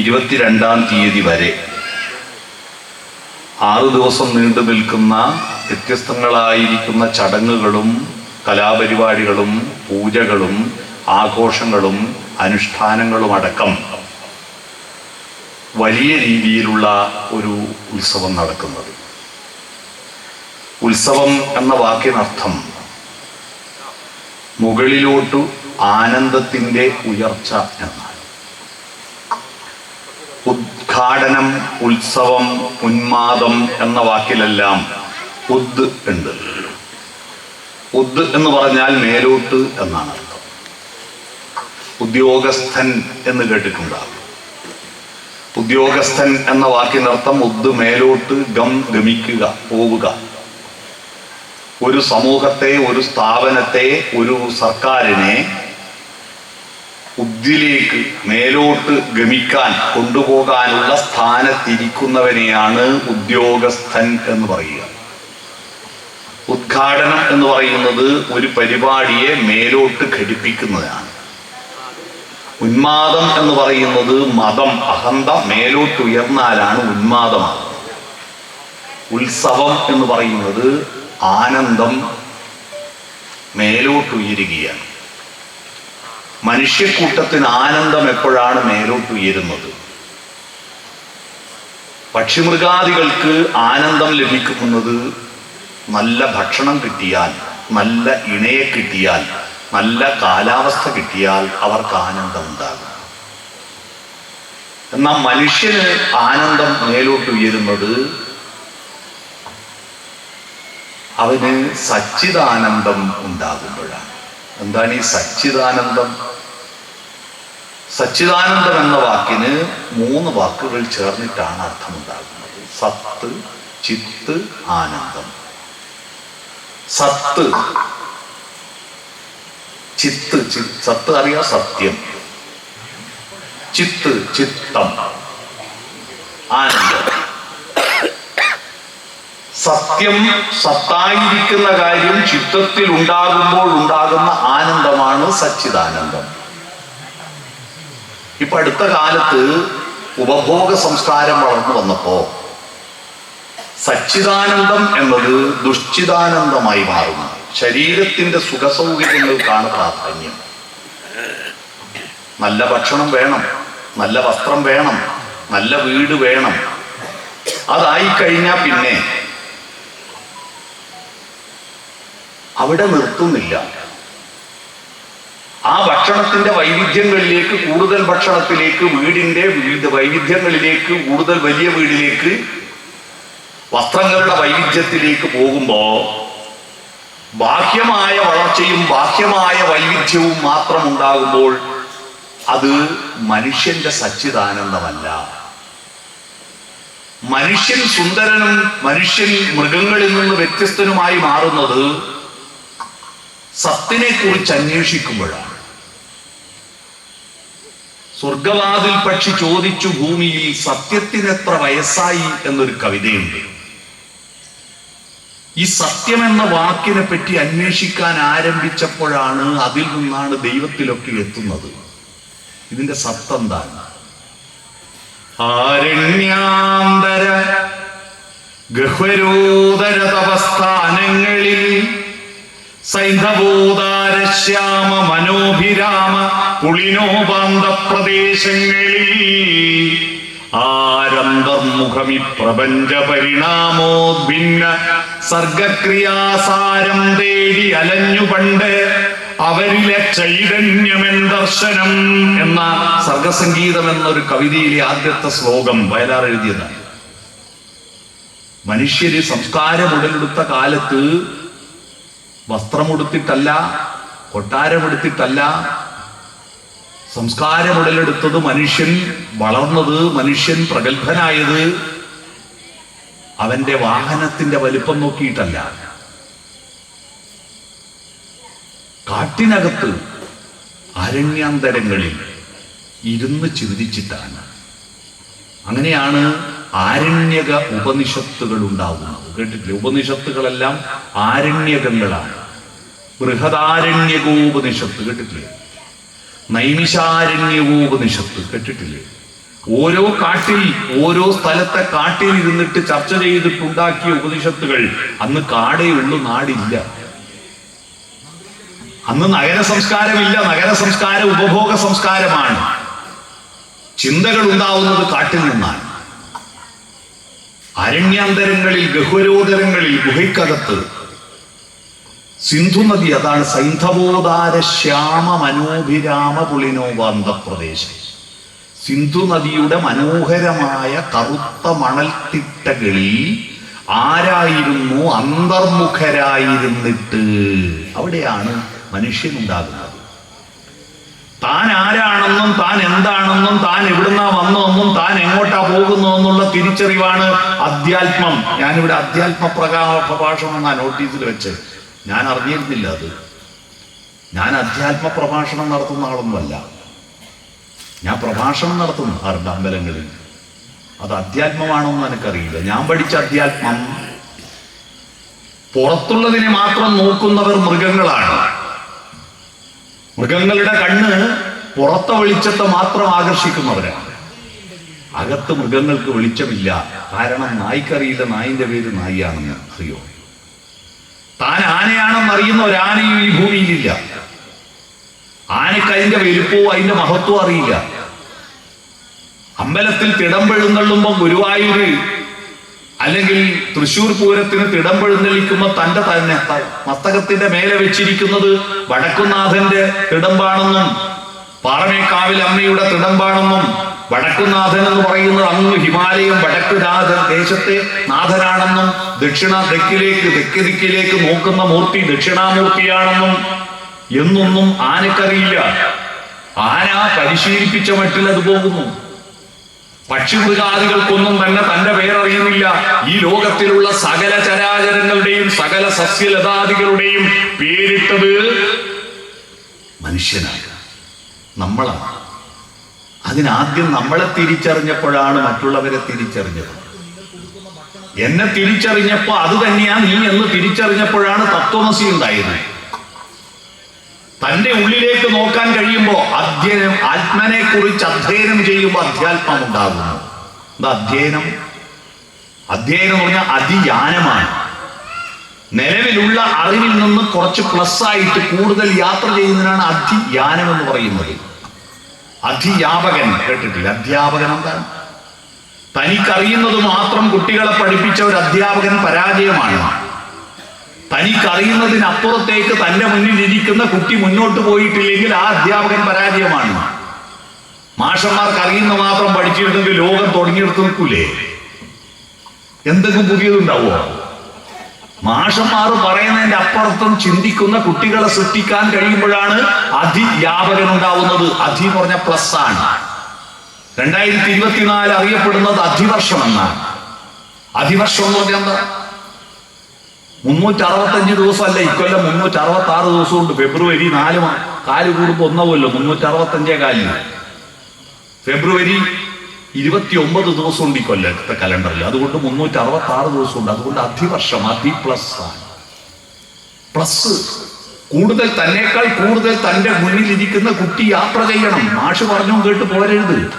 ഇരുപത്തിരണ്ടാം തീയതി വരെ ആറു ദിവസം നീണ്ടു നിൽക്കുന്ന വ്യത്യസ്തങ്ങളായിരിക്കുന്ന ചടങ്ങുകളും കലാപരിപാടികളും പൂജകളും ആഘോഷങ്ങളും അനുഷ്ഠാനങ്ങളും അടക്കം വലിയ രീതിയിലുള്ള ഒരു ഉത്സവം നടക്കുന്നത്. ഉത്സവം എന്ന വാക്കിനർത്ഥം മുകളിലോട്ടു ആനന്ദത്തിന്റെ ഉയർച്ച എന്നാണ്. ഉദ്ഘാടനം ഉത്സവം ഉന്മാദം എന്ന വാക്കിലെല്ലാം ഉദ് ഉണ്ട്. ഉദ് എന്ന് പറഞ്ഞാൽ മേലോട്ട് എന്നാണ് അർത്ഥം. ഉദ്യോഗസ്ഥൻ എന്ന് കേട്ടിട്ടുണ്ടാകും. ഉദ്യോഗസ്ഥൻ എന്ന വാക്കിനർത്ഥം ഉദ് മേലോട്ട് ഗം ഗമിക്കുക പോവുക. ഒരു സമൂഹത്തെ ഒരു സ്ഥാപനത്തെ ഒരു സർക്കാരിനെ ഉദ്ദിലേക്ക് മേലോട്ട് ഗമിക്കാൻ കൊണ്ടുപോകാനുള്ള സ്ഥാനത്തിരിക്കുന്നവനെയാണ് ഉദ്യോഗസ്ഥൻ എന്ന് പറയുക. ഉദ്ഘാടനം എന്ന് പറയുന്നത് ഒരു പരിപാടിയെ മേലോട്ട് ഘടിപ്പിക്കുന്നതാണ്. ഉന്മാദം എന്ന് പറയുന്നത് മതം അഹന്ത മേലോട്ട് ഉയർന്നാലാണ് ഉന്മാദമാകുന്നത് ഉത്സവം എന്ന് പറയുന്നത് ആനന്ദം മേലോട്ട് ഉയരുകയാണ്. മനുഷ്യക്കൂട്ടത്തിന് ആനന്ദം എപ്പോഴാണ് മേലോട്ട് ഉയരുന്നത്? പക്ഷിമൃഗാദികൾക്ക് ആനന്ദം ലഭിക്കുന്നത് നല്ല ഭക്ഷണം കിട്ടിയാൽ നല്ല ഇണയെ കിട്ടിയാൽ നല്ല കാലാവസ്ഥ കിട്ടിയാൽ അവർക്ക് ആനന്ദം ഉണ്ടാകും. എന്നാൽ മനുഷ്യന് ആനന്ദം മേലോട്ട് ഉയരുന്നത് അവന് സച്ചിദാനന്ദം ഉണ്ടാകുമ്പോഴാണ്. എന്താണ് ഈ സച്ചിദാനന്ദം? സച്ചിദാനന്ദം എന്ന വാക്കിന് മൂന്ന് വാക്കുകൾ ചേർന്നിട്ടാണ് അർത്ഥമുണ്ടാകുന്നത്. സത്ത് ചിത്ത് ആനന്ദം. സത്ത്. ചിത്ത് സത്ത് അറിയ സത്യം. ചിത്ത് ചിത്തം. ആനന്ദം. സത്യം സത്തായിരിക്കുന്ന കാര്യം ചിത്തത്തിൽ ഉണ്ടാകുമ്പോൾ ഉണ്ടാകുന്ന ആനന്ദമാണ് സച്ചിദാനന്ദം. ഇപ്പൊ അടുത്ത കാലത്ത് ഉപഭോഗ സംസ്കാരം വളർന്നു വന്നപ്പോ സച്ചിദാനന്ദം എന്നത് ദുഷ്ചിദാനന്ദമായി മാറുന്നു. ശരീരത്തിന്റെ സുഖസൗകര്യങ്ങൾക്കാണ് പ്രാധാന്യം. നല്ല ഭക്ഷണം വേണം നല്ല വസ്ത്രം വേണം നല്ല വീട് വേണം. അതായി കഴിഞ്ഞാൽ പിന്നെ അവിടെ നിർത്തുന്നില്ല. ആ ഭക്ഷണത്തിന്റെ വൈവിധ്യങ്ങളിലേക്ക് കൂടുതൽ ഭക്ഷണത്തിലേക്ക് വീടിന്റെ വിവിധ വൈവിധ്യങ്ങളിലേക്ക് കൂടുതൽ വലിയ വീടിലേക്ക് വസ്ത്രങ്ങളുടെ വൈവിധ്യത്തിലേക്ക് പോകുമ്പോൾ ബാഹ്യമായ വളർച്ചയും ബാഹ്യമായ വൈവിധ്യവും മാത്രം ഉണ്ടാകുമ്പോൾ അത് മനുഷ്യന്റെ സച്ചിദാനന്ദമല്ല. മനുഷ്യൻ സുന്ദരനും മനുഷ്യൻ മൃഗങ്ങളിൽ നിന്ന് വ്യത്യസ്തനുമായി മാറുന്നത് സത്തിനെ കുറിച്ച് അന്വേഷിക്കുമ്പോഴാണ്. സ്വർഗവാതിൽ പക്ഷി ചോദിച്ചു ഭൂമിയിൽ സത്യത്തിന് എത്ര വയസ്സായി? എന്നൊരു കവിതയുണ്ട്. ഈ സത്യം എന്ന വാക്കിനെ പറ്റി അന്വേഷിക്കാൻ ആരംഭിച്ചപ്പോഴാണ് അതിൽ നിന്നാണ് ദൈവത്തിലൊക്കെ എത്തുന്നത്. ഇതിന്റെ സത്തെന്താണ് ആരണ്യാന്തര ഗഹ്വരോദര തപസ്ഥാനങ്ങളിൽ സൈന്ധഭൂതാര ശ്യാമ മനോഭിരാമ പുളിനോപാന്ത പ്രദേശങ്ങളിൽ ആരന്തർമുഖമി പ്രപഞ്ച പരിണാമോദ്ഭിന്ന സർഗക്രിയാസാരം തേടി അലഞ്ഞു പണ്ട് അവരിലെ ചൈതന്യമെൻ ദർശനം എന്ന സർഗസംഗീതം എന്നൊരു കവിതയിലെ ആദ്യത്തെ ശ്ലോകം വയലാർ എഴുതിയതാണ്. മനുഷ്യര് സംസ്കാരം ഉടലെടുത്ത കാലത്ത് വസ്ത്രമുടുത്തിട്ടല്ല കൊട്ടാരമെടുത്തിട്ടല്ല. സംസ്കാരം ഉടലെടുത്തത് മനുഷ്യൻ വളർന്നത് മനുഷ്യൻ പ്രഗത്ഭനായത് അവന്റെ വാഹനത്തിന്റെ വലിപ്പം നോക്കിയിട്ടല്ല. കാട്ടിനകത്ത് അരണ്യാന്തരങ്ങളിൽ ഇരുന്ന് ചിന്തിച്ചിട്ടാണ്. അങ്ങനെയാണ് ആരണ്യക ഉപനിഷത്തുകൾ ഉണ്ടാവുന്നത്. കേട്ടിട്ടില്ലേ? ഉപനിഷത്തുകളെല്ലാം ആരണ്യകങ്ങളാണ്. ബൃഹദാരണ്യകോപനിഷത്ത് കേട്ടിട്ടില്ലേ? നൈമിഷാരണ്യകോപനിഷത്ത് കേട്ടിട്ടില്ലേ? ഓരോ കാട്ടിൽ ഓരോ സ്ഥലത്തെ കാട്ടിൽ ഇരുന്നിട്ട് ചർച്ച ചെയ്തിട്ടുണ്ടാക്കിയ ഉപനിഷത്തുകൾ അന്ന് കാടേ നാടില്ല. അന്ന് നഗര സംസ്കാരമില്ല. നഗര സംസ്കാരം ഉപഭോഗ സംസ്കാരമാണ്. ചിന്തകൾ ഉണ്ടാവുന്നത് കാട്ടിൽ നിന്നാണ്. അരണ്യാന്തരങ്ങളിൽ ഗഹ്വരോദരങ്ങളിൽ ഗുഹയ്ക്കകത്ത് സിന്ധു നദി അതാണ് സൈന്ധവോദാര ശ്യാമ മനോഭിരാമ പുളിനോപാന്തപ്രദേശം സിന്ധു നദിയുടെ മനോഹരമായ കറുത്ത മണൽത്തിട്ടകളിൽ ആരായിരുന്നു അന്തർമുഖരായിരുന്നിട്ട് അവിടെയാണ് മനുഷ്യനുണ്ടാകുന്നത്. താൻ ആരാണെന്നും താൻ എന്താണെന്നും താൻ എവിടുന്നാ വന്നതെന്നും താൻ എങ്ങോട്ടാ പോകുന്നു എന്നുള്ള തിരിച്ചറിവാണ് അധ്യാത്മം. ഞാനിവിടെ അധ്യാത്മ പ്രകാ പ്രഭാഷണം എന്നാ നോട്ടീസിൽ വെച്ച്. ഞാൻ അറിഞ്ഞിരുന്നില്ല അത്. ഞാൻ അധ്യാത്മ പ്രഭാഷണം നടത്തുന്ന ആളൊന്നുമല്ല. ഞാൻ പ്രഭാഷണം നടത്തുന്നു ആരുടെ അമ്പലങ്ങളിൽ അത് അധ്യാത്മമാണോന്ന് എനിക്കറിയില്ല. ഞാൻ പഠിച്ച അധ്യാത്മം. പുറത്തുള്ളതിനെ മാത്രം നോക്കുന്നവർ മൃഗങ്ങളാണ്. മൃഗങ്ങളുടെ കണ്ണ് പുറത്തെ വെളിച്ചത്തെ മാത്രം ആകർഷിക്കുന്നവരാണ് അകത്ത് മൃഗങ്ങൾക്ക് വെളിച്ചമില്ല. കാരണം നായ്ക്കറിയില്ല. നായിന്റെ പേര് നായിയാണെന്ന്. അറിയോ? താൻ ആനയാണെന്ന് അറിയുന്ന ഒരു ആനയും ഈ ഭൂമിയിലില്ല. ആനയ്ക്ക് അതിന്റെ വലുപ്പവും അതിന്റെ മഹത്വവും അറിയില്ല. അമ്പലത്തിൽ തിടമ്പെഴുന്നള്ളുമ്പോൾ ഗുരുവായൂര് അല്ലെങ്കിൽ തൃശൂർ പൂരത്തിന് തിടമ്പെഴുന്നള്ളിക്കുമ്പോൾ തന്റെ തന്നെ മസ്തകത്തിന്റെ മേലെ വെച്ചിരിക്കുന്നത് വടക്കുനാഥന്റെ തിടമ്പാണെന്നും പാറമേക്കാവിൽ അമ്മയുടെ തിടമ്പാണെന്നും വടക്കുനാഥൻ എന്ന് പറയുന്നത് അങ്ങ് ഹിമാലയം വടക്ക് നാഥൻ ദേശത്തെ നാഥനാണെന്നും ദക്ഷിണ തെക്കിലേക്ക് തെക്ക് ദിക്കിലേക്ക് നോക്കുന്ന മൂർത്തി ദക്ഷിണാമൂർത്തിയാണെന്നും എന്നൊന്നും ആനക്കറിയില്ല. ആന പരിശീലിപ്പിച്ച മട്ടിൽ അത് പോകുന്നു. പക്ഷിമൃഗാദികൾക്കൊന്നും തന്നെ തന്റെ പേരറിയുന്നില്ല. ഈ ലോകത്തിലുള്ള സകല ചരാചരങ്ങളുടെയും സകല സസ്യലതാദികളുടെയും പേരിട്ടത് മനുഷ്യനാണ്. നമ്മളാണ്. അതിനാദ്യം നമ്മളെ തിരിച്ചറിഞ്ഞപ്പോഴാണ് മറ്റുള്ളവരെ തിരിച്ചറിഞ്ഞത്. എന്നെ തിരിച്ചറിഞ്ഞപ്പോ അത് തന്നെയാ നീ എന്ന് തിരിച്ചറിഞ്ഞപ്പോഴാണ് തത്വമസി ഉണ്ടായത്. തന്റെ ഉള്ളിലേക്ക് നോക്കാൻ കഴിയുമ്പോൾ അധ്യയനം ആത്മനെ കുറിച്ച് അധ്യയനം ചെയ്യുമ്പോൾ അധ്യാത്മം ഉണ്ടാകുന്നു. എന്താ അധ്യയനം? അധ്യയനം എന്ന് പറഞ്ഞാൽ അതിയാനമാണ്. നിലവിലുള്ള അറിവിൽ നിന്ന് കുറച്ച് പ്ലസ് ആയിട്ട് കൂടുതൽ യാത്ര ചെയ്യുന്നതിനാണ് അധിയാനം എന്ന് പറയുന്നത്. അധിയാപകൻ കേട്ടിട്ടില്ല? അധ്യാപകൻ എന്താണ്? തനിക്കറിയുന്നത് മാത്രം കുട്ടികളെ പഠിപ്പിച്ച ഒരു അധ്യാപകൻ പരാജയമാണ്. തനിക്കറിയുന്നതിനപ്പുറത്തേക്ക് തന്റെ മുന്നിൽ ഇരിക്കുന്ന കുട്ടി മുന്നോട്ട് പോയിട്ടില്ലെങ്കിൽ ആ അധ്യാപകൻ പരാജയമാണ്. മാഷന്മാർക്ക് അറിയുന്ന മാത്രം പഠിച്ചിരുന്നെങ്കിൽ ലോകം തുടങ്ങിയെടുത്ത് നിൽക്കൂലേ? എന്തെങ്കിലും പുതിയതുണ്ടാവോ? മാഷന്മാർ പറയുന്നതിന്റെ അപ്പുറത്തും ചിന്തിക്കുന്ന കുട്ടികളെ സൃഷ്ടിക്കാൻ കഴിയുമ്പോഴാണ് അധിവ്യാപകൻ ഉണ്ടാവുന്നത് അധി എന്ന് പറഞ്ഞ പ്ലസ് ആണ്. രണ്ടായിരത്തി ഇരുപത്തിനാല് അറിയപ്പെടുന്നത് അധിവർഷം എന്നാണ് അധിവർഷം എന്ന് പറഞ്ഞാൽ എന്താ? മുന്നൂറ്റി അറുപത്തഞ്ച് ദിവസമല്ല? ഇക്കൊല്ലം മുന്നൂറ്റി അറുപത്തി ആറ് ദിവസമുണ്ട്. ഫെബ്രുവരി നാല് കാൽ കൂടുമ്പോൾ ഒന്നാവുമല്ലോ. മുന്നൂറ്റി അറുപത്തഞ്ചേ കാലിന്. ഫെബ്രുവരി ഇരുപത്തി ഒമ്പത് ദിവസമുണ്ട് ഈ കൊല്ലത്തെ കലണ്ടറിൽ. അതുകൊണ്ട് മുന്നൂറ്റി അറുപത്തി ആറ് ദിവസമുണ്ട്. അതുകൊണ്ട് അധിവർഷം അധി പ്ലസ് ആണ്. പ്ലസ് കൂടുതൽ തന്നേക്കാൾ കൂടുതൽ തന്റെ മുന്നിലിരിക്കുന്ന കുട്ടി യാത്ര ചെയ്യണം. മാഷ് പറഞ്ഞു കേട്ട് പോരരുത്.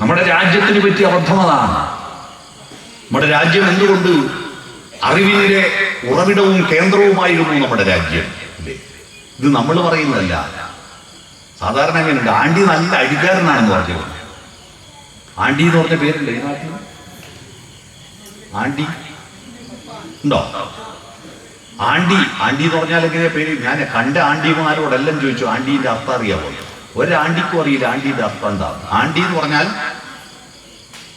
നമ്മുടെ രാജ്യത്തിന് പറ്റിയ അബദ്ധം അതാണ്. നമ്മുടെ രാജ്യം എന്തുകൊണ്ട് അറിവിന്റെ ഉറവിടവും കേന്ദ്രവുമായിരുന്നു നമ്മുടെ രാജ്യം? ഇത് നമ്മൾ പറയുന്നതല്ല. സാധാരണ അങ്ങനെയുണ്ട് ആണ്ടി നല്ല അടിക്കാരനാണെന്ന് പറഞ്ഞു. ആണ്ടി എന്ന് പറഞ്ഞ പേരുണ്ട് ഈ നാട്ടിൽ? ആണ്ടി ഉണ്ടോ? ആണ്ടി ആണ്ടി എന്ന് പറഞ്ഞാൽ എങ്ങനെയാ പേര്? ഞാൻ കണ്ട ആണ്ടിമാരോടെല്ലാം ചോദിച്ചു ആണ്ടിന്റെ അർത്ഥം അറിയാമോ ഒരാണ്ടിക്കും അറിയില്ല ആണ്ടിന്റെ അർത്ഥം എന്താ? ആണ്ടി എന്ന് പറഞ്ഞാൽ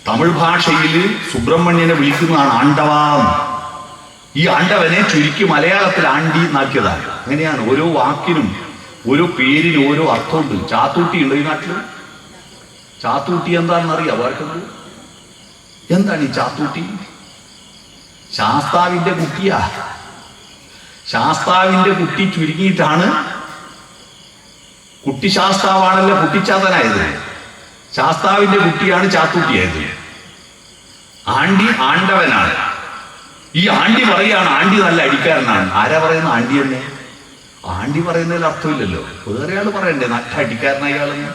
തമിഴ് ഭാഷയിൽ സുബ്രഹ്മണ്യനെ വിളിക്കുന്നതാണ് ആണ്ടവാം. ഈ ആണ്ടവനെ ചുരുക്കി മലയാളത്തിൽ ആണ്ടി എന്നാക്കിയതാണ്. അങ്ങനെയാണ് ഓരോ വാക്കിനും ഓരോ പേരിന് ഓരോ അർത്ഥമുണ്ട്. ചാത്തൂട്ടി ഉണ്ട് ഈ നാട്ടിൽ ചാത്തൂട്ടി എന്താണെന്ന് അറിയാം എന്താണ് ഈ ചാത്തൂട്ടി? ശാസ്താവിന്റെ കുട്ടിയാ. ശാസ്താവിന്റെ കുട്ടി ചുരുങ്ങിയിട്ടാണ് കുട്ടി ശാസ്താവാണല്ലോ കുട്ടിച്ചാത്തനായത്. ശാസ്താവിന്റെ കുട്ടിയാണ് ചാത്തൂട്ടിയായത്. ആണ്ടി ആണ്ടവനാണ്. ഈ ആണ്ടി പറയാണ് ആണ്ടി നല്ല അടിക്കാരനാണ്. ആരാ പറയുന്ന ആണ്ടി തന്നെ? ആണ്ടി പറയുന്നതിൽ അർത്ഥമില്ലല്ലോ. വേറെ ആൾ പറയണ്ടേ നല്ല അടിക്കാരനായ ആളെന്ന്?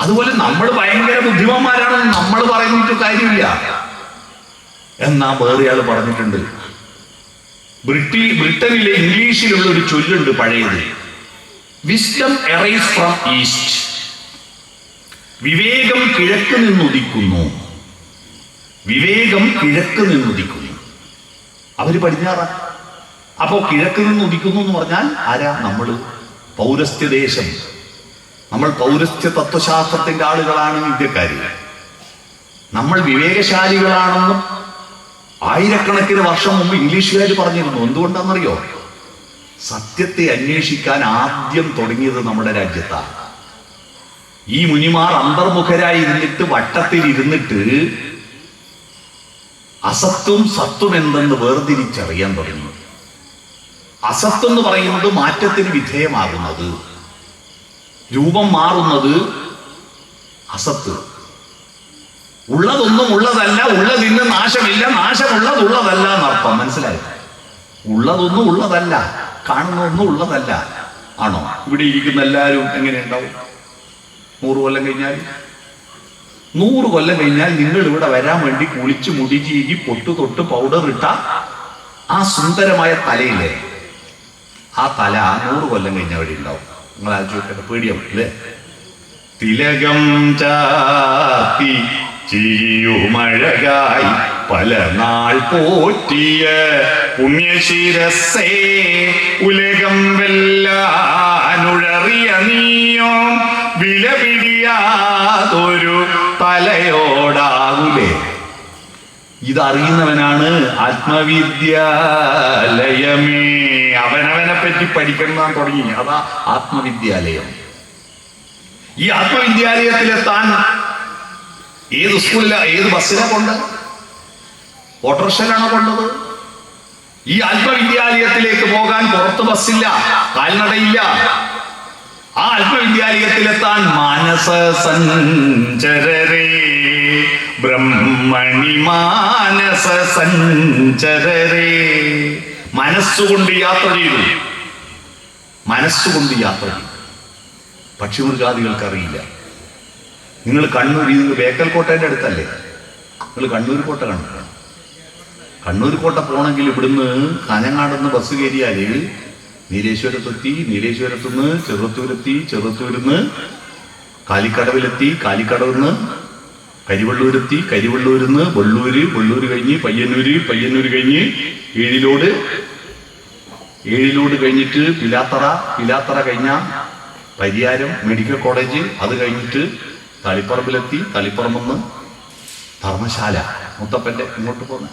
അതുപോലെ നമ്മൾ ഭയങ്കര ബുദ്ധിമാന്മാരാണെന്ന് നമ്മൾ പറയുന്നിട്ട് കാര്യമില്ല. എന്നാ വേറെ ആൾ പറഞ്ഞിട്ടുണ്ട്. ബ്രിട്ടി ബ്രിട്ടനിലെ ഇംഗ്ലീഷിലുള്ള ഒരു ചൊല്ലുണ്ട് പഴയത്. വിസ്ഡം എറൈസ് ഫ്രം ഈസ്റ്റ് വിവേകം കിഴക്ക് നിന്നുദിക്കുന്നു വിവേകം കിഴക്ക് നിന്നുദിക്കുന്നു അവർ പടിഞ്ഞാറ. അപ്പോ കിഴക്ക് നിന്ന് ഉദിക്കുന്നു എന്ന് പറഞ്ഞാൽ ആരാ? നമ്മൾ പൗരസ്ത്യദേശം. നമ്മൾ പൗരസ്ത്യ തത്വശാസ്ത്രത്തിന്റെ ആളുകളാണ് ഇന്ത്യക്കാര്. നമ്മൾ വിവേകശാലികളാണെന്നും ആയിരക്കണക്കിന് വർഷം മുമ്പ് ഇംഗ്ലീഷുകാർ പറഞ്ഞിരുന്നു. എന്തുകൊണ്ടാണെന്നറിയോ? സത്യത്തെ അന്വേഷിക്കാൻ ആദ്യം തുടങ്ങിയത് നമ്മുടെ രാജ്യത്താണ്. ഈ മുനിമാർ അന്തർമുഖരായി ഇരുന്നിട്ട് വട്ടത്തിൽ ഇരുന്നിട്ട് അസത്തും സത്വം എന്തെന്ന് വേർതിരിച്ചറിയാൻ തുടങ്ങി. അസത്വം എന്ന് പറയുന്നത് മാറ്റത്തിന് വിധേയമാകുന്നത്. രൂപം മാറുന്നത് അസത്ത്. ഉള്ളതൊന്നും ഉള്ളതല്ല ഉള്ളതിന് നാശമില്ല നാശമുള്ളത് ഉള്ളതല്ല എന്നർത്ഥം. മനസ്സിലായി? ഉള്ളതൊന്നും ഉള്ളതല്ല കാണുന്നതൊന്നും ഉള്ളതല്ല. ആണോ? ഇവിടെ ഇരിക്കുന്ന എല്ലാവരും എങ്ങനെയുണ്ടാവും നൂറ് കൊല്ലം കഴിഞ്ഞാൽ നൂറ് കൊല്ലം കഴിഞ്ഞാൽ നിങ്ങൾ ഇവിടെ വരാൻ വേണ്ടി കുളിച്ച് മുടി ചീകി പൊട്ടു തൊട്ട് പൗഡർ ഇട്ട ആ സുന്ദരമായ തലയില്ലേ? ആ തല നൂറ് കൊല്ലം കഴിഞ്ഞ അവിടെ ഉണ്ടാവും. നിങ്ങൾ ആലോചിക്കട്ടെ പേടിയാവും അല്ലേ? തിലകം ചാത്തി ചിരിയുമഴകായി പല നാൾ പോറ്റിയ പുണ്യശിരസേ ഉലകം വെല്ലാനുഴറിയ നീയോ വില പിടിയാതൊരു തലയോടാകൂലേ ഇതറിയുന്നവനാണ് ആത്മവിദ്യാലയമേ. അവനവനെ പറ്റി പഠിക്കണം തുടങ്ങി. അതാ ആത്മവിദ്യാലയം. ഈ ആത്മവിദ്യാലയത്തിലെ താൻ ഏത് സ്കൂളില ഏത് ബസ്സിലാ കൊണ്ട് ഓട്ടോറിക്ഷയിലാണോ കൊണ്ടത്? ഈ ആത്മവിദ്യാലയത്തിലേക്ക് പോകാൻ പുറത്ത് ബസ്സില്ല കാൽനടയില്ല ആത്മവിദ്യാലയത്തിലെത്താൻ മാനസ സഞ്ചരരേ. ബ്രഹ്മണി മാനസ സഞ്ചരരേ. മനസ്സുകൊണ്ട് യാത്ര ചെയ്തു. മനസ്സുകൊണ്ട് യാത്ര ചെയ്തു. പക്ഷിമൃഗാദികൾക്ക് അറിയില്ല നിങ്ങൾ കണ്ണൂർ ഇത് ബേക്കൽ കോട്ടേന്റെ അടുത്തല്ലേ? നിങ്ങൾ കണ്ണൂർ കോട്ട കണ്ടിട്ടാണ് കണ്ണൂർ കോട്ട പോകണമെങ്കിൽ ഇവിടുന്ന് കാഞ്ഞങ്ങാടുന്ന് ബസ് കയറിയാൽ നീലേശ്വരത്തെത്തി നീലേശ്വരത്തുനിന്ന് ചെറുത്തൂരെത്തി ചെറുത്തൂരിന്ന് കാലിക്കടവിലെത്തി കാലിക്കടവിന്ന് കരിവള്ളൂരെത്തി കരിവള്ളൂരിന്ന് വെള്ളൂര് വള്ളൂര് കഴിഞ്ഞ് പയ്യന്നൂര് പയ്യന്നൂര് കഴിഞ്ഞ് ഏഴിലോട് ഏഴിലോട് കഴിഞ്ഞിട്ട് പിലാത്തറ പിലാത്തറ കഴിഞ്ഞ പരിയാരം മെഡിക്കൽ കോളേജ് അത് കഴിഞ്ഞിട്ട് തളിപ്പറമ്പിലെത്തി തളിപ്പറമ്പെന്ന് ധർമ്മശാല മുത്തപ്പന്റെ ഇങ്ങോട്ട് പോന്ന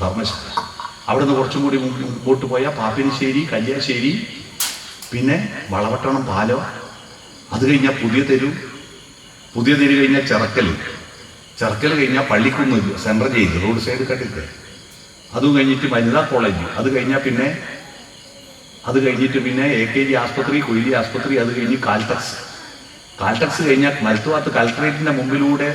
ധർമ്മശാല. അവിടുന്ന് കുറച്ചും കൂടി മുമ്പ് മുമ്പോട്ട് പോയാൽ പാപ്പിനിശ്ശേരി കല്യാശ്ശേരി പിന്നെ വളവട്ടണം പാലം. അത് കഴിഞ്ഞാൽ പുതിയ തെരു. പുതിയ തെരു കഴിഞ്ഞാൽ ചിറക്കൽ ചിറക്കൽ കഴിഞ്ഞാൽ Pallikkunnu central jail road side കട്ടിട്ട് അതും കഴിഞ്ഞിട്ട് വനിതാ കോളേജ്. അത് കഴിഞ്ഞാൽ പിന്നെ അത് കഴിഞ്ഞിട്ട് പിന്നെ എ കെ ജി ആസ്പത്രി കൊയിലി ആസ്പത്രി അത് കഴിഞ്ഞ് കാൽടക്സ്. കാൽടക്സ് കഴിഞ്ഞാൽ മലത്തുവാത്ത് കലക്ടറേറ്റിന്റെ മുമ്പിലൂടെ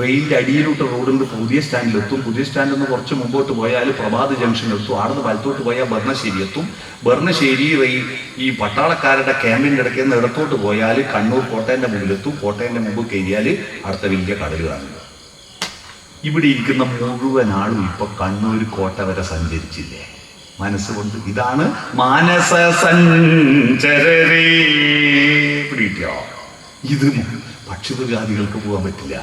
റെയിലിന്റെ അടിയിലോട്ട് റോഡുണ്ട് പുതിയ സ്റ്റാൻഡിലെത്തും പുതിയ സ്റ്റാൻഡിൽ നിന്ന് കുറച്ച് മുമ്പോട്ട് പോയാൽ പ്രഭാത് ജംഗ്ഷൻ എത്തും. ആടുന്ന് വലത്തോട്ട് പോയാൽ ഭരണശ്ശേരി എത്തും. ഭരണശ്ശേരി റെയിൽ ഈ പട്ടാളക്കാരുടെ ക്യാമ്പിന്റെ ഇടയ്ക്ക് നിന്ന് ഇടത്തോട്ട് പോയാൽ കണ്ണൂർ കോട്ടയന്റെ മുമ്പിലെത്തും കോട്ടയന്റെ മുമ്പ് കയറിയാൽ അടുത്ത വലിയ കടൽ കാണും. ഇവിടെ ഇരിക്കുന്ന മുഴുവൻ ആളും ഇപ്പൊ കണ്ണൂർ കോട്ട വരെ സഞ്ചരിച്ചില്ലേ? മനസ്സുകൊണ്ട്. ഇതാണ് മാനസ സഞ്ചരേ ഇത് പക്ഷിമൃഗാദികൾക്ക് പോകാൻ പറ്റില്ല.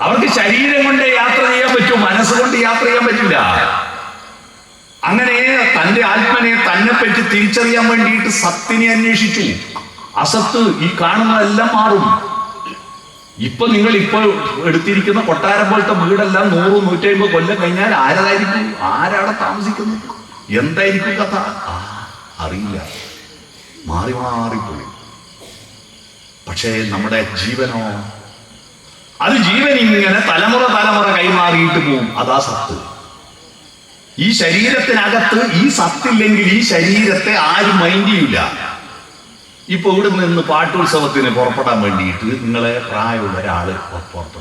അവർക്ക് ശരീരം കൊണ്ട് യാത്ര ചെയ്യാൻ പറ്റും മനസ്സുകൊണ്ട് യാത്ര ചെയ്യാൻ പറ്റില്ല. അങ്ങനെ തന്റെ ആത്മനെ തന്നെ പറ്റി തിരിച്ചറിയാൻ വേണ്ടിയിട്ട് സത്തിനെ അന്വേഷിച്ചു അസത്ത് ഈ കാണുന്നതെല്ലാം മാറും. ഇപ്പൊ നിങ്ങൾ ഇപ്പോൾ എടുത്തിരിക്കുന്ന കൊട്ടാരം പോലത്തെ വീടെല്ലാം നൂറ് നൂറ്റമ്പത് കൊല്ലം കഴിഞ്ഞാൽ ആരതായിരിക്കും ആരാണ് താമസിക്കുന്നത്? എന്തായിരിക്കും കഥ? അറിയില്ല. മാറി മാറിപ്പോയി. പക്ഷേ നമ്മുടെ ജീവനോ അത് ജീവൻ ഇങ്ങനെ തലമുറ തലമുറ കൈമാറിയിട്ട് പോവും. അതാ സത്ത്. ഈ ശരീരത്തിനകത്ത് ഈ സത്തില്ലെങ്കിൽ ഈ ശരീരത്തെ ആരും മൈൻഡ് ചെയ്യില്ല ഇപ്പൊ ഇവിടെ നിന്ന് പാട്ടുത്സവത്തിന് പുറപ്പെടാൻ വേണ്ടിയിട്ട് നിങ്ങളെ പ്രായമുള്ള ഒരാൾ പുറപ്പെട്ടു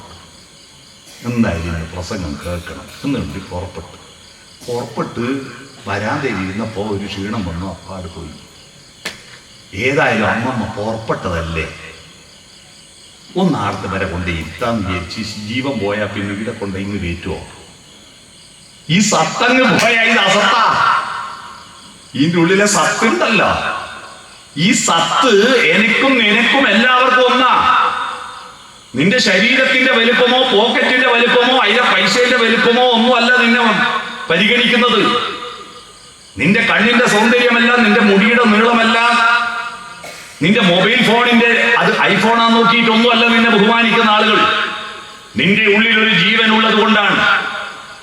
എന്തായാലും പ്രസംഗം കേൾക്കണം. എന്നുണ്ട് പുറപ്പെട്ടു. പുറപ്പെട്ട് വരാതെ ഇരുന്നപ്പോ ഒരു ക്ഷീണം വന്നു അപ്പാട് പോയി. ഏതായാലും അമ്മമ്മ പുറപ്പെട്ടതല്ലേ? ഒന്നാടത്ത് വരെ കൊണ്ട് ഇത്താൻ വിചാരിച്ച് ജീവൻ പോയാൽ പിന്നെ ഇവിടെ കൊണ്ട് ഇങ്ങ് വീറ്റുമോ ഈ സത്തങ്ങ് പോയാ ഇത് അസത്താ. ഇതിന്റെ ഉള്ളിലെ സത്തുണ്ടല്ലോ ഈ സത്ത് എനിക്കും നിനക്കും എല്ലാവർക്കും ഒന്നാ. നിന്റെ ശരീരത്തിന്റെ വലുപ്പമോ പോക്കറ്റിന്റെ വലുപ്പമോ അതിലെ പൈസയുടെ വലുപ്പമോ ഒന്നുമല്ല നിന്നെ പരിഗണിക്കുന്നത്. നിന്റെ കണ്ണിന്റെ സൗന്ദര്യമല്ല നിന്റെ മുടിയുടെ നീളമല്ല നിന്റെ മൊബൈൽ ഫോണിന്റെ അത് ഐഫോണാന്ന് നോക്കിയിട്ടൊന്നുമല്ല നിന്നെ ബഹുമാനിക്കുന്ന ആളുകൾ. നിന്റെ ഉള്ളിൽ ഒരു ജീവൻ ഉള്ളത് കൊണ്ടാണ്.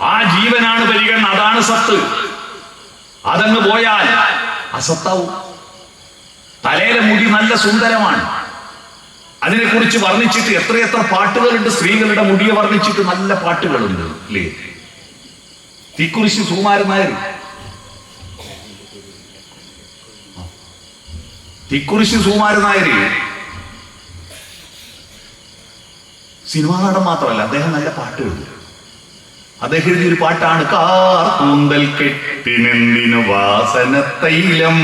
ആ ജീവനാണ് പരിഗണന അതാണ് സത്ത്. അതങ്ങ് പോയാൽ അസത്താവും. തലയിലെ മുടി നല്ല സുന്ദരമാണ്. അതിനെക്കുറിച്ച് വർണിച്ചിട്ട് എത്രയെത്ര പാട്ടുകളുണ്ട്. സ്ത്രീകളുടെ മുടിയെ വർണിച്ചിട്ട് നല്ല പാട്ടുകളുണ്ട് അല്ലേ തീക്കുറിശി സുകുമാരൻ നായർ തീക്കുറിശി സുകുമാരൻ നായർ സിനിമാ നടൻ മാത്രമല്ല അദ്ദേഹം നല്ല പാട്ട് എഴുതി. അദ്ദേഹം എഴുതിയൊരു പാട്ടാണ് കാർ കൂന്തൽ കെട്ടിനെന്തിനു വാസന തൈലം.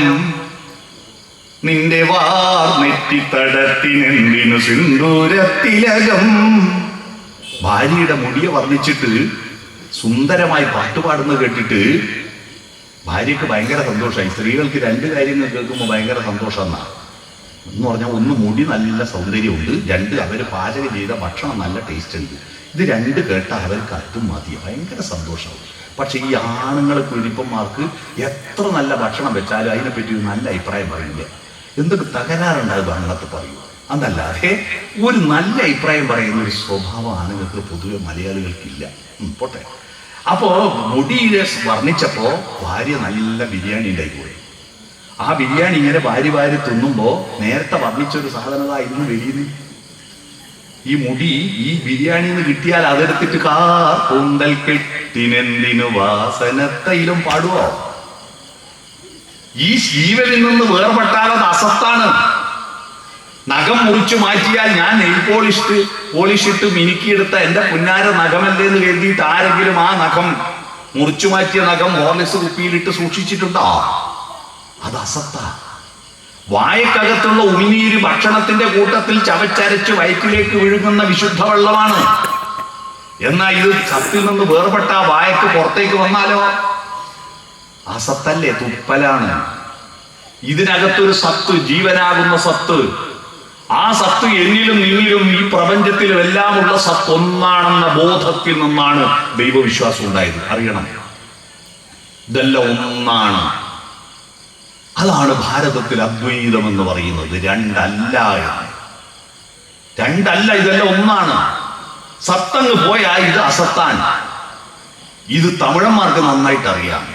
നിന്റെ വാർ നെറ്റിത്തടത്തിനെന്തിനു സിന്ദൂരത്തിലകം. ഭാര്യയുടെ മുടിയെ വർണിച്ചിട്ട് സുന്ദരമായി പാട്ടുപാടുന്നത് കേട്ടിട്ട് ഭാര്യയ്ക്ക് ഭയങ്കര സന്തോഷമായി. സ്ത്രീകൾക്ക് രണ്ട് കാര്യങ്ങൾ കേൾക്കുമ്പോൾ ഭയങ്കര സന്തോഷം എന്നാ പറഞ്ഞാൽ ഒന്ന് മുടി നല്ല സൗന്ദര്യമുണ്ട് രണ്ട് അവർ പാചകം ചെയ്ത ഭക്ഷണം നല്ല ടേസ്റ്റ് ഉണ്ട് ഇത് രണ്ട് കേട്ടാൽ അവർക്ക് അതും മതി. ഭയങ്കര സന്തോഷമാവും പക്ഷേ ഈ ആണുങ്ങൾ കുഴിപ്പന്മാർക്ക് എത്ര നല്ല ഭക്ഷണം വെച്ചാലും അതിനെപ്പറ്റി ഒരു നല്ല അഭിപ്രായം പറയില്ല. എന്തൊക്കെ തകരാറുണ്ടാകും അങ്ങനത്തെ പറയൂ. അതല്ലാതെ ഒരു നല്ല അഭിപ്രായം പറയുന്ന ഒരു സ്വഭാവം ആണുങ്ങൾക്ക് പൊതുവെ മലയാളികൾക്കില്ല. പോട്ടെ. അപ്പോ മുടിയിലെ വർണിച്ചപ്പോ ഭാര്യ നല്ല ബിരിയാണി ഉണ്ടായിപ്പോയി. ആ ബിരിയാണി ഇങ്ങനെ വാരി വാരി തിന്നുമ്പോ നേരത്തെ വർണിച്ച ഒരു ഇന്ന് വെളിയിൽ ഈ മുടി ഈ ബിരിയാണി നിന്ന് കിട്ടിയാൽ അതെടുത്തിട്ട് കാർ കൂന്തൽ കെട്ടിനെന്തിനു വാസനത്തയിലും പാടുവോ? ഈ ജീവനിൽ നിന്ന് വേർപെട്ടാൽ അത് അസത്താണ്. നഖം മുറിച്ചു മാറ്റിയാൽ ഞാൻ നെയിൽ പോളിഷ് പോളിഷിട്ട് മിനുക്കിയെടുത്ത എന്റെ പുന്നാര നഖമല്ലേ എന്ന് കരുതിയിട്ട് ആരെങ്കിലും ആ നഖം മുറിച്ചു മാറ്റിയ നഖം ഹോർലിക്സ് കുപ്പിയിലിട്ട് സൂക്ഷിച്ചിട്ടുണ്ടോ? അത് അസത്ത. വായക്കകത്തുള്ള ഉമിനീര് ഭക്ഷണത്തിന്റെ കൂട്ടത്തിൽ ചവച്ചരച്ച് വയറ്റിലേക്ക് വിഴുങ്ങുന്ന വിശുദ്ധ വെള്ളമാണ്. എന്നാൽ ഇത് കത്തിൽ നിന്ന് വേർപെട്ട വായക്ക് പുറത്തേക്ക് വന്നാലോ? അസത്തല്ലേ തുപ്പലാണ്. ഇതിനകത്തൊരു സത്ത് ജീവനാകുന്ന സത്ത്. ആ സത്ത് എന്നിലും നിന്നിലും ഈ പ്രപഞ്ചത്തിലും എല്ലാമുള്ള സത്ത് ഒന്നാണെന്ന ബോധത്തിൽ നിന്നാണ് ദൈവവിശ്വാസം ഉണ്ടായത്. അറിയണം. ഇതെല്ലാം ഒന്നാണ്. അതാണ് ഭാരതത്തിൽ അദ്വൈതം എന്ന് പറയുന്നത്. രണ്ടല്ല രണ്ടല്ല ഇതെല്ലാം ഒന്നാണ്. സത്തങ്ങ് പോയാൽ ഇത് അസത്താണ്. ഇത് തമിഴന്മാർക്ക് നന്നായിട്ട് അറിയാം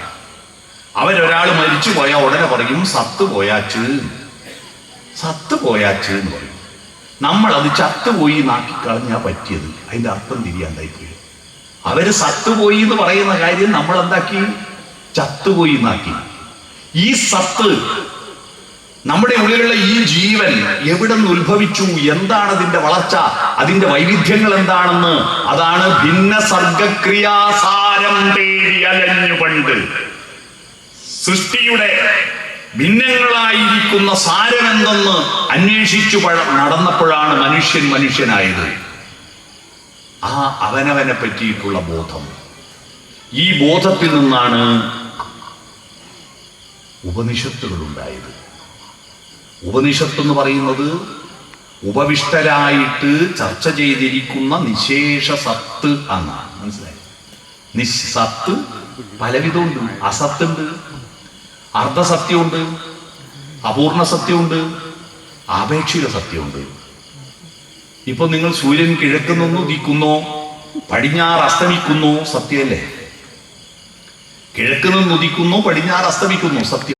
അവരൊരാൾ മരിച്ചു പോയാൽ ഉടനെ പറയും സത്ത് പോയാച്ച് സത്ത് പോയാച്ച് എന്ന് പറയും. നമ്മൾ അത് ചത്തുപോയി നാക്കി കളഞ്ഞാ പറ്റിയത്. അതിന്റെ അർത്ഥം തിരിയാണ്ടായി പോയി അവർ സത്തുപോയി എന്ന് പറയുന്ന കാര്യം നമ്മൾ എന്താക്കി ചത്തുപോയി നാക്കി. ഈ സത്ത് നമ്മുടെ ഉള്ളിലുള്ള ഈ ജീവൻ എവിടെ നിന്ന് ഉത്ഭവിച്ചു? എന്താണ് അതിന്റെ വളർച്ച? അതിന്റെ വൈവിധ്യങ്ങൾ എന്താണെന്ന്? അതാണ് ഭിന്ന സർഗക്രിയാസാരം തേടി അലഞ്ഞു പണ്ട്. സൃഷ്ടിയുടെ ഭിന്നങ്ങളായിരിക്കുന്ന സാരമെന്തെന്ന് അന്വേഷിച്ചു പഴ- നടന്നപ്പോഴാണ് മനുഷ്യൻ മനുഷ്യനായത്. ആ അവനവനെ പറ്റിയിട്ടുള്ള ബോധം. ഈ ബോധത്തിൽ നിന്നാണ് ഉപനിഷത്തുകൾ ഉണ്ടായത് ഉപനിഷത്ത് എന്ന് പറയുന്നത് ഉപവിഷ്ടരായിട്ട് ചർച്ച ചെയ്തിരിക്കുന്ന നിശേഷ സത്ത് എന്നാണ്. മനസ്സിലായി? നിശ് സത്ത് പലവിധമുണ്ട്. അസത്തുണ്ട്. അർദ്ധസത്യമുണ്ട് അപൂർണ സത്യമുണ്ട് ആപേക്ഷിക സത്യമുണ്ട് ഇപ്പൊ നിങ്ങൾ സൂര്യൻ കിഴക്കുന്നു ദിക്കുന്നു പടിഞ്ഞാറ് അസ്തമിക്കുന്നു സത്യമല്ലേ? കിഴക്ക് നിന്ന് ഉദിക്കുന്നു പടിഞ്ഞാറ് അസ്തമിക്കുന്നു സത്യം.